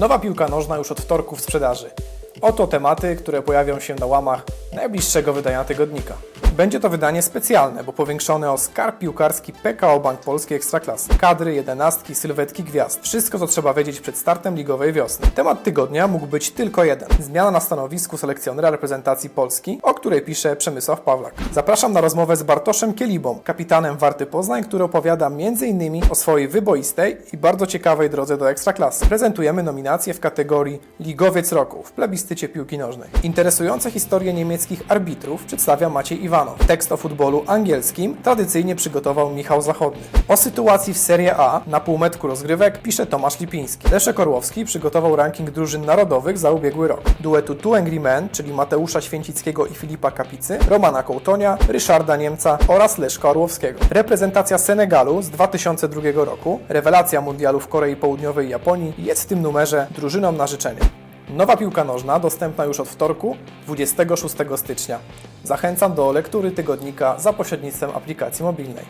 Nowa piłka nożna już od wtorku w sprzedaży. Oto tematy, które pojawią się na łamach najbliższego wydania tygodnika. Będzie to wydanie specjalne, bo powiększone o skarb piłkarski PKO Bank Polski Ekstraklasy. Kadry, jedenastki, sylwetki gwiazd. Wszystko, co trzeba wiedzieć przed startem ligowej wiosny. Temat tygodnia mógł być tylko jeden. Zmiana na stanowisku selekcjonera reprezentacji Polski, o której pisze Przemysław Pawlak. Zapraszam na rozmowę z Bartoszem Kielibą, kapitanem Warty Poznań, który opowiada m.in. o swojej wyboistej i bardzo ciekawej drodze do Ekstraklasy. Prezentujemy nominacje w kategorii Ligowiec Roku w plebiscycie piłki nożnej. Interesujące historie niemieckich arbitrów przedstawia Maciej Iwanow. Tekst o futbolu angielskim tradycyjnie przygotował Michał Zachodny. O sytuacji w Serie A na półmetku rozgrywek pisze Tomasz Lipiński. Leszek Orłowski przygotował ranking drużyn narodowych za ubiegły rok. Duetu Two Angry Men, czyli Mateusza Święcickiego i Filipa Kapicy, Romana Kołtonia, Ryszarda Niemca oraz Leszka Orłowskiego. Reprezentacja Senegalu z 2002 roku, rewelacja mundialu w Korei Południowej i Japonii jest w tym numerze drużyną na życzenie. Nowa piłka nożna dostępna już od wtorku, 26 stycznia. Zachęcam do lektury tygodnika za pośrednictwem aplikacji mobilnej.